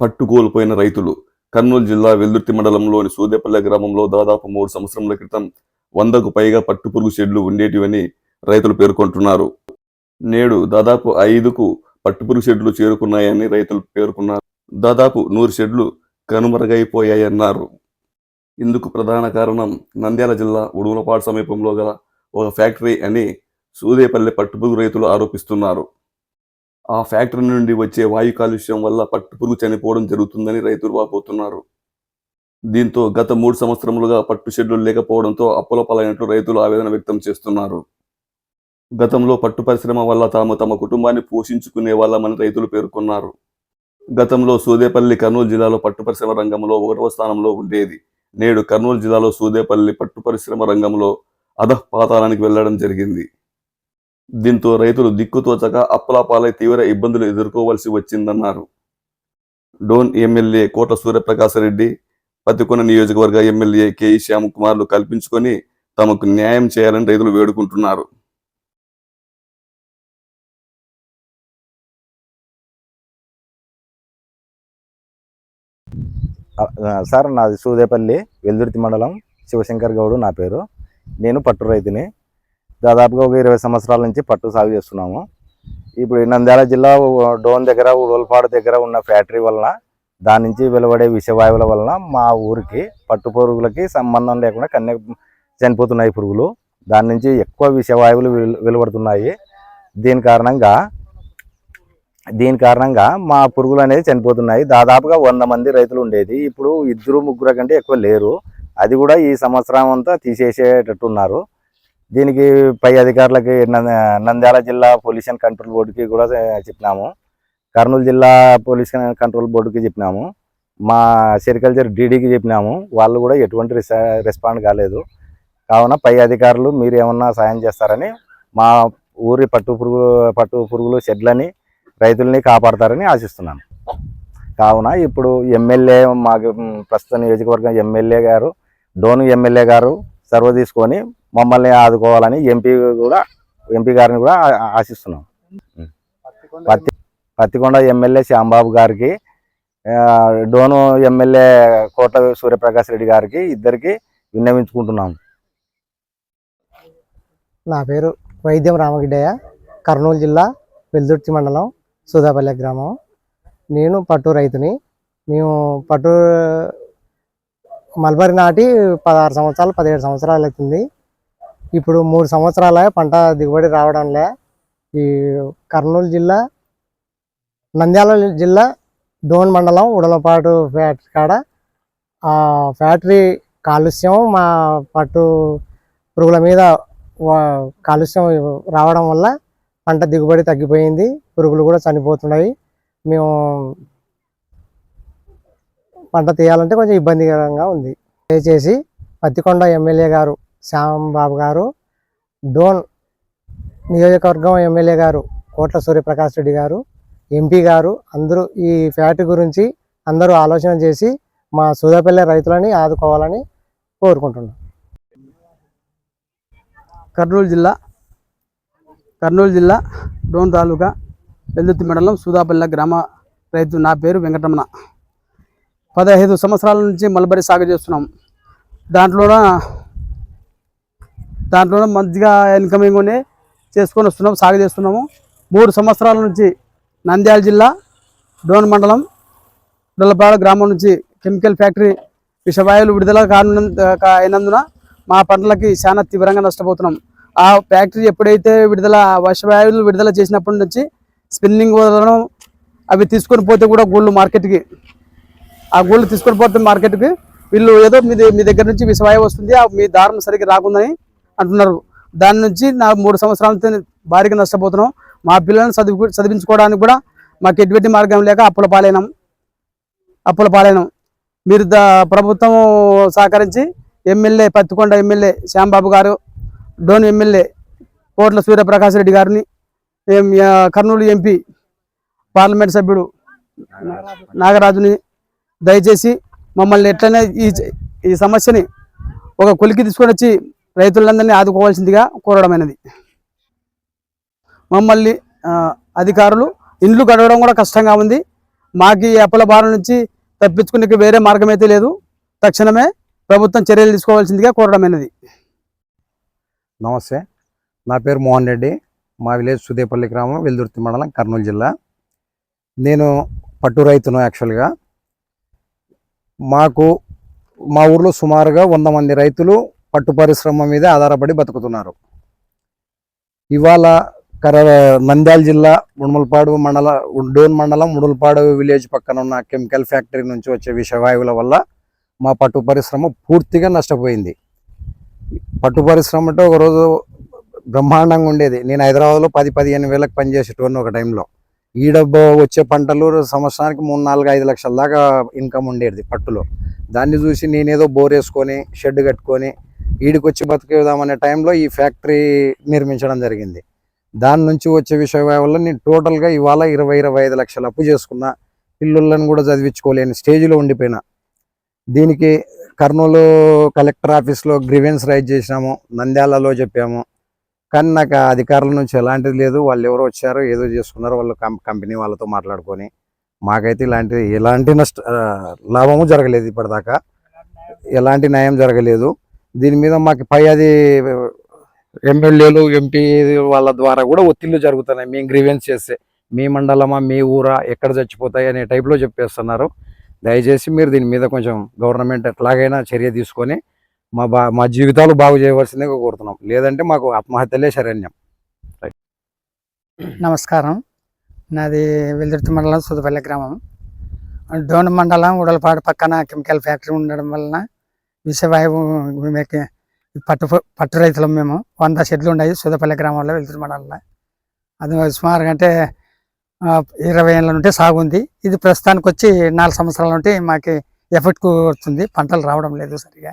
పట్టుకోల్పోయిన రైతులు. కర్నూలు జిల్లా వెల్దుర్తి మండలంలోని సూదేపల్లె గ్రామంలో దాదాపు మూడు సంవత్సరముల క్రితం వందకు పైగా పట్టు పురుగు షెడ్లు ఉండేటివని రైతులు పేర్కొంటున్నారు. నేడు దాదాపు ఐదుకు పట్టుపురుగు షెడ్లు చేరుకున్నాయని రైతులు పేర్కొన్నారు. దాదాపు నూరు షెడ్లు కనుమరుగైపోయాయన్నారు. ఇందుకు ప్రధాన కారణం నంద్యాల జిల్లా ఉడుమలపాడు సమీపంలో గల ఒక ఫ్యాక్టరీ అని సూదేపల్లి పట్టుపురుగు రైతులు ఆరోపిస్తున్నారు. ఆ ఫ్యాక్టరీ నుండి వచ్చే వాయు కాలుష్యం వల్ల పట్టుపురుగు చనిపోవడం జరుగుతుందని రైతులు వాపోతున్నారు. దీంతో గత మూడు సంవత్సరములుగా పట్టు షెడ్లు లేకపోవడంతో అప్పుల పాలైనట్లు రైతులు ఆవేదన వ్యక్తం చేస్తున్నారు. గతంలో పట్టు పరిశ్రమ వల్ల తాము తమ కుటుంబాన్ని పోషించుకునే వాళ్ళమని రైతులు పేర్కొన్నారు. గతంలో సూదేపల్లి కర్నూలు జిల్లాలో పట్టు పరిశ్రమ రంగంలో ఒకటవ స్థానంలో ఉండేది. నేడు కర్నూలు జిల్లాలో సూదేపల్లి పట్టు పరిశ్రమ రంగంలో అధఃపాతాళానికి వెళ్ళడం జరిగింది. దీంతో రైతులు దిక్కుతోచక అప్పలాపాలై తీవ్ర ఇబ్బందులు ఎదుర్కోవాల్సి వచ్చిందన్నారు. డోన్ ఎమ్మెల్యే కోట సూర్యప్రకాశరెడ్డి పతికొన నియోజకవర్గ ఎమ్మెల్యే కేఈ శ్యామకుమార్లు కల్పించుకొని తమకు న్యాయం చేయాలని రైతులు వేడుకుంటున్నారు. సార్ నాది సూదేపల్లి వెల్దుర్తి మండలం శివశంకర్ గౌడు నా పేరు. నేను పట్టు రైతుని. దాదాపుగా ఒక ఇరవై సంవత్సరాల నుంచి పట్టు సాగు చేస్తున్నాము. ఇప్పుడు నంద్యాల జిల్లా డోన్ దగ్గర ఉడల్పాడు దగ్గర ఉన్న ఫ్యాక్టరీ వలన దాని నుంచి వెలువడే విషవాయువుల వలన మా ఊరికి పట్టు పురుగులకి సంబంధం లేకుండా కన్య చనిపోతున్నాయి పురుగులు. దాని నుంచి ఎక్కువ విషవాయువులు వెలువడుతున్నాయి. దీని కారణంగా దీని కారణంగా మా పురుగులు అనేది చనిపోతున్నాయి. దాదాపుగా వంద మంది రైతులు ఉండేది. ఇప్పుడు ఇద్దరు ముగ్గురు కంటే ఎక్కువ లేరు. అది కూడా ఈ సంవత్సరం అంతా తీసేసేటట్టున్నారు. దీనికి పై అధికారులకి నంద- నంద్యాల జిల్లా పొల్యూషన్ కంట్రోల్ బోర్డుకి కూడా చెప్పినాము. కర్నూలు జిల్లా పొల్యూషన్ కంట్రోల్ బోర్డుకి చెప్పినాము. మా సెరికల్చర్ డీడీకి చెప్పినాము. వాళ్ళు కూడా ఎటువంటి రెస్పాండ్ కాలేదు. కావున పై అధికారులు మీరు ఏమన్నా సాయం చేస్తారని మా ఊరి పట్టు పురుగు పట్టు పురుగులు షెడ్లని రైతుల్ని కాపాడతారని ఆశిస్తున్నాను. కావున ఇప్పుడు ఎమ్మెల్యే మాకు ప్రస్తుత నియోజకవర్గం ఎమ్మెల్యే గారు డోను ఎమ్మెల్యే గారు సర్వ తీసుకొని మమ్మల్ని ఆదుకోవాలని ఎంపీ కూడా ఎంపీ గారిని కూడా ఆశిస్తున్నాం. పత్తి పత్తికొండ ఎమ్మెల్యే శ్యాంబాబు గారికి డోను ఎమ్మెల్యే కోట సూర్యప్రకాష్ రెడ్డి గారికి ఇద్దరికి విన్నవించుకుంటున్నాం. నా పేరు వైద్యం రామగిడ్డయ్య కర్నూలు జిల్లా వెల్దుర్తి మండలం సూదాపల్లె గ్రామం. నేను పట్టు రైతుని. మేము పట్టు మల్బరి నాటి పదహారు సంవత్సరాలు పదిహేడు సంవత్సరాలు అవుతుంది. ఇప్పుడు మూడు సంవత్సరాల పంట దిగుబడి రావడంలే. ఈ కర్నూలు జిల్లా నంద్యాల జిల్లా డోన్ మండలం ఉడలపాటు ఫ్యాక్టరీ కాడ. ఆ ఫ్యాక్టరీ కాలుష్యం మా పట్టు పురుగుల మీద వా- కాలుష్యం రావడం వల్ల పంట దిగుబడి తగ్గిపోయింది. పురుగులు కూడా చనిపోతున్నాయి. మేము పంట తీయాలంటే కొంచెం ఇబ్బందికరంగా ఉంది. దయచేసి పత్తికొండ ఎమ్మెల్యే గారు శ్యాంబాబు గారు డోన్ నియోజకవర్గం ఎమ్మెల్యే గారు కోట్ల సూర్యప్రకాష్ రెడ్డి గారు ఎంపీ గారు అందరూ ఈ ఫ్యాక్టరీ గురించి అందరూ ఆలోచన చేసి మా సూదాపల్లె రైతులని ఆదుకోవాలని కోరుకుంటున్నాం. కర్నూలు జిల్లా కర్నూలు జిల్లా డోన్ తాలూకా వెల్దుర్తి మండలం సూదాపల్లె గ్రామ రైతు నా పేరు వెంకటరమణ. పదహైదు సంవత్సరాల నుంచి మల్బరీ సాగు చేస్తున్నాం. దాంట్లోన దాంట్లో మంచిగా ఇన్కమింగ్ ఉండి చేసుకొని వస్తున్నాం సాగు చేస్తున్నాము. మూడు సంవత్సరాల నుంచి నంద్యాల జిల్లా డోన్ మండలం డొల్లపాడ గ్రామం నుంచి కెమికల్ ఫ్యాక్టరీ విషవాయువులు విడుదల కానున్నంత అయినందున మా పంటలకి చాలా తీవ్రంగా నష్టపోతున్నాం. ఆ ఫ్యాక్టరీ ఎప్పుడైతే విడుదల విషవాయువులు విడుదల చేసినప్పటి నుంచి స్పిన్నింగ్ వదలడం అవి తీసుకొని పోతే కూడా గోల్డ్ మార్కెట్కి ఆ గోల్డ్ తీసుకొని పోతే మార్కెట్కి వీళ్ళు ఏదో మీ మీ దగ్గర నుంచి విషవాయువు వస్తుంది ఆ మీ దారం సరిగ్గా రాకుందని అంటున్నారు. దాని నుంచి నా మూడు సంవత్సరాలతో భారీగా నష్టపోతున్నాం. మా పిల్లలను చదువు చదివించుకోవడానికి కూడా మాకు ఎటువంటి మార్గం లేక అప్పుల పాలైనాం. అప్పుల పాలైనాం. మీరు దా ప్రభుత్వం సహకరించి ఎమ్మెల్యే పత్తికొండ ఎమ్మెల్యే శ్యాంబాబు గారు డోన్ ఎమ్మెల్యే కోట్ల సూర్యప్రకాష్ రెడ్డి గారిని కర్నూలు ఎంపీ పార్లమెంట్ సభ్యుడు నాగరాజుని దయచేసి మమ్మల్ని ఎట్లనే ఈ ఈ సమస్యని ఒక కొలికి తీసుకొని వచ్చి రైతులందరినీ ఆదుకోవాల్సిందిగా కోరడమైనది. మమ్మల్ని అధికారులు ఇండ్లు గడవడం కూడా కష్టంగా ఉంది. మాకు ఈ అప్పుల భారం నుంచి తప్పించుకునే వేరే మార్గం అయితే లేదు. తక్షణమే ప్రభుత్వం చర్యలు తీసుకోవాల్సిందిగా కోరడమైనది. నమస్తే. నా పేరు మోహన్ రెడ్డి. మా విలేజ్ సుదేపల్లి గ్రామం వెల్దుర్తి మండలం కర్నూలు జిల్లా. నేను పట్టు రైతును యాక్చువల్గా. మాకు మా ఊర్లో సుమారుగా వంద మంది రైతులు పట్టు పరిశ్రమ మీద ఆధారపడి బతుకుతున్నారు. ఇవాళ కర నంద్యాల జిల్లా ఉడుమలపాడు మండల డోన్ మండలం ఉడుమలపాడు విలేజ్ పక్కన ఉన్న కెమికల్ ఫ్యాక్టరీ నుంచి వచ్చే విషవాయువుల వల్ల మా పట్టు పరిశ్రమ పూర్తిగా నష్టపోయింది. పట్టు పరిశ్రమ అంటే ఒకరోజు బ్రహ్మాండంగా ఉండేది. నేను హైదరాబాద్లో పది పదిహేను వేలకు పనిచేసేటోని ఒక టైంలో. ఈడ వచ్చే పంటలు సంవత్సరానికి మూడు నాలుగు ఐదు లక్షల దాకా ఇన్కమ్ ఉండేది పట్టులో. దాన్ని చూసి నేనేదో బోర్ వేసుకొని షెడ్ కట్టుకొని ఈడికొచ్చి బతికేదామనే టైంలో ఈ ఫ్యాక్టరీ నిర్మించడం జరిగింది. దాని నుంచి వచ్చే విషయం వల్ల నేను టోటల్గా ఇవాళ ఇరవై ఇరవై ఐదు లక్షలు అప్పు చేసుకున్నా. పిల్లులను కూడా చదివించుకోలేని స్టేజ్లో ఉండిపోయినా. దీనికి కర్నూలు కలెక్టర్ ఆఫీస్లో గ్రివెన్స్ రైజ్ చేసినాము నంద్యాలలో చెప్పాము. కానీ నాకు అధికారుల నుంచి ఎలాంటిది లేదు. వాళ్ళు ఎవరు వచ్చారో ఏదో చేసుకున్నారో వాళ్ళు కం కంపెనీ వాళ్ళతో మాట్లాడుకొని మాకైతే ఇలాంటి ఎలాంటి నష్ట లాభము జరగలేదు ఇప్పటిదాకా. ఎలాంటి న్యాయం జరగలేదు. దీని మీద మాకు పై అది ఎమ్మెల్యేలు ఎంపీ వాళ్ళ ద్వారా కూడా ఒత్తిళ్ళు జరుగుతున్నాయి. మేము గ్రీవెన్స్ చేస్తే మీ మండలమా మీ ఊరా ఎక్కడ చచ్చిపోతాయి అనే టైప్లో చెప్పేస్తున్నారు. దయచేసి మీరు దీని మీద కొంచెం గవర్నమెంట్ ఎట్లాగైనా చర్య తీసుకొని మా బా మా జీవితాలు బాగు చేయవలసిందిగా కోరుతున్నాం. లేదంటే మాకు ఆత్మహత్యలే శరణ్యం. నమస్కారం. నాది వెల్దుర్తి మండలం సుదపల్లి గ్రామం. డోన్ మండలం ఉడలపాడు పక్కన కెమికల్ ఫ్యాక్టరీ ఉండడం వలన విషవాయువు మేకే పట్టు పట్టు రైతులం మేము. వంద షెడ్లు ఉన్నాయి సుధపల్లి గ్రామంలో వెళ్తున్న మండలంలో. అది సుమారుగా అంటే ఇరవై ఏళ్ళ నుండి సాగు ఉంది. ఇది ప్రస్తుతానికి వచ్చి నాలుగు సంవత్సరాల నుండి మాకు ఎఫెక్ట్ వస్తుంది పంటలు రావడం లేదు సరిగా.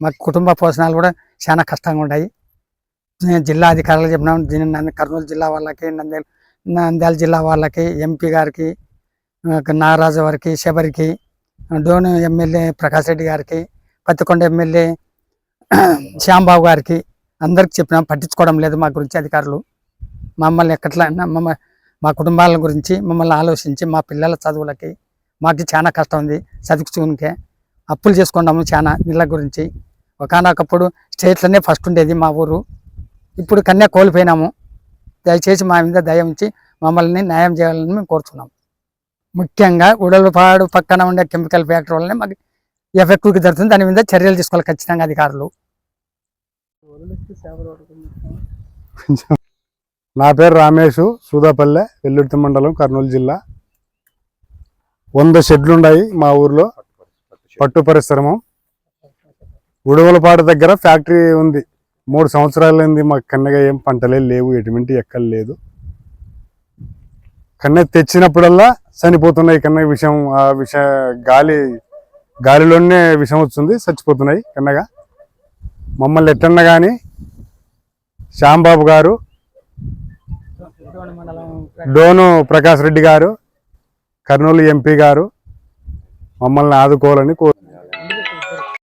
మాకు కుటుంబ పోషణాలు కూడా చాలా కష్టంగా ఉన్నాయి. జిల్లా అధికారులు చెప్పినాం. దీని కర్నూలు జిల్లా వాళ్ళకి నంద్యాల నంద్యాల జిల్లా వాళ్ళకి ఎంపీ గారికి నాగరాజు వారికి శబరికి డోను ఎమ్మెల్యే ప్రకాష్ రెడ్డి గారికి పత్తికొండ ఎమ్మెల్యే శ్యాంబాబు గారికి అందరికి చెప్పినాం పట్టించుకోవడం లేదు మా గురించి అధికారులు. మమ్మల్ని ఎక్కట్లా మమ్మ మా కుటుంబాల గురించి మమ్మల్ని ఆలోచించి మా పిల్లల చదువులకి మాకు చాలా కష్టం ఉంది చదువుకునికే అప్పులు చేసుకున్నాము చాలా ఇళ్ళ గురించి. ఒకనొకప్పుడు స్టేట్లోనే ఫస్ట్ ఉండేది మా ఊరు. ఇప్పుడు కన్యా కోల్పోయినాము. దయచేసి మా మీద దయ ఉంచి మమ్మల్ని న్యాయం చేయాలని మేము కోరుతున్నాం ముఖ్యంగా ఉడలపాడు పక్కన ఉండే కెమికల్ ఫ్యాక్టరీ వల్లనే మాకు ఎఫెక్ట్కి జరుగుతుంది. దాని మీద చర్యలు తీసుకోవాలి ఖచ్చితంగా అధికారులు. నా పేరు రామేష్ సూదాపల్లె వెల్లుర్తి మండలం కర్నూలు జిల్లా. వంద షెడ్లు ఉన్నాయి మా ఊర్లో. పట్టు పరిశ్రమ. ఉడవలపాడు దగ్గర ఫ్యాక్టరీ ఉంది. మూడు సంవత్సరాలైంది మాకు కన్నగా ఏం పంటలే లేవు ఎటువంటి ఎక్కలు లేదు. కన్నె తెచ్చినప్పుడల్లా చనిపోతున్నాయి కన్నె విషయం ఆ విష గాలి గాలిలోనే విషం వస్తుంది చచ్చిపోతున్నాయి కన్నగా. మమ్మల్ని ఎట్టన్నా కానీ శ్యాంబాబు గారు డోను ప్రకాష్ రెడ్డి గారు కర్నూలు ఎంపీ గారు మమ్మల్ని ఆదుకోవాలని కోరు